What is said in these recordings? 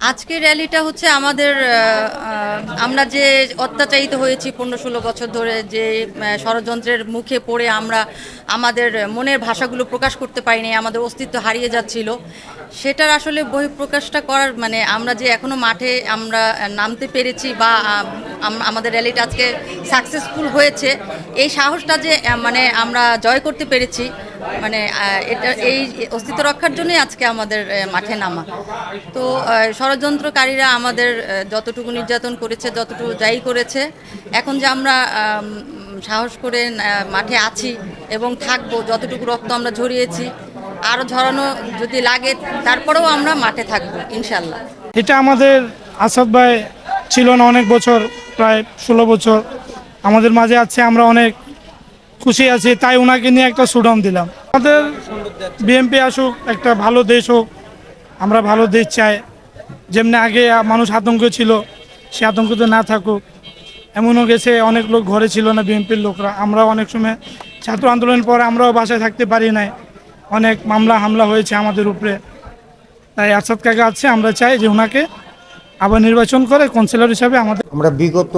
আজকের র্যালিটা হচ্ছে আমাদের আমরা যে অত্যাচারিত হয়েছি পনেরো ষোলো বছর ধরে, যে ষড়যন্ত্রের মুখে পড়ে আমরা আমাদের মনের ভাষাগুলো প্রকাশ করতে পারিনি, আমাদের অস্তিত্ব হারিয়ে যাচ্ছিল, সেটার আসলে বহিঃপ্রকাশটা করার মানে আমরা যে এখনও মাঠে আমরা নামতে পেরেছি বা আমাদের র্যালিটা আজকে সাকসেসফুল হয়েছে। এই সাহসটা যে মানে আমরা জয় করতে পেরেছি মানে এটা এই অস্তিত্ব রক্ষার জন্যই আজকে আমাদের মাঠে নামা। তো ষড়যন্ত্রকারীরা আমাদের যতটুকু নির্যাতন করেছে, যতটুকু যাই করেছে, এখন যে আমরা সাহস করে মাঠে আছি এবং থাকব, যতটুকু রক্ত আমরা ঝরিয়েছি আরও ঝরানো যদি লাগে, তারপরেও আমরা মাঠে থাকব ইনশাল্লাহ এটা আমাদের, আসাদ ভাই ছিল না অনেক বছর প্রায় ষোলো বছর আমাদের মাঝে আছে, আমরা অনেক খুশি আছি, তাই ওনাকে নিয়ে একটা সুডাউন দিলাম। আমাদের বিএমপি আসুক, একটা ভালো দেশ হোক, আমরা ভালো দেশ চাই। যেমনি আগে মানুষ আতঙ্ক ছিল, সে আতঙ্ক তো না থাকুক। এমনও গেছে, অনেক লোক ঘরে ছিল না বিএনপির লোকরা। আমরা অনেক সময় ছাত্র আন্দোলনের পরে আমরাও বাসায় থাকতে পারি নাই। অনেক মামলা হামলা হয়েছে আমাদের উপরে। তাই আসাদ কাকা আছে, আমরা চাই যে ওনাকে আবার নির্বাচন করে কাউন্সিলর হিসাবে আমাদের আমরা বিগত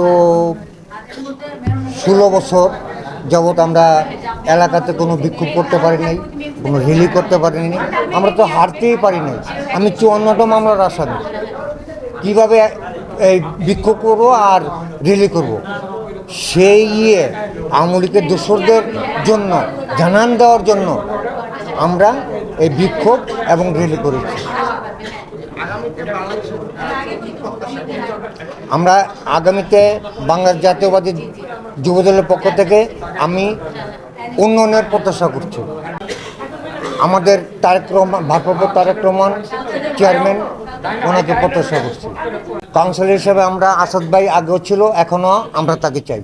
ষোলো বছর যাবৎ আমরা এলাকাতে কোনো বিক্ষোভ করতে পারি নাই কোনো রিলি করতে পারিনি। আমরা তো হারতেই পারি নাই আমি চুয়ান্নটা মামলার আসামি কীভাবে এই বিক্ষোভ করব আর রিলি করব। সেই ইয়ে আওয়ামী লীগের দোসরদের জন্য, জানান দেওয়ার জন্য আমরা এই বিক্ষোভ এবং রিলি করেছি। আমরা আগামীতে বাংলার জাতীয়বাদী যুবদলের পক্ষ থেকে আমি উন্নয়নের প্রত্যাশা করছি। আমাদের তারেক রহমান, ভারপ্রাপ্ত তারেক রহমান চেয়ারম্যান, ওনাকে প্রত্যাশা করছি। কাউন্সিলর হিসেবে আমরা আসাদ ভাই আগেও ছিল, এখনও আমরা তাকে চাই।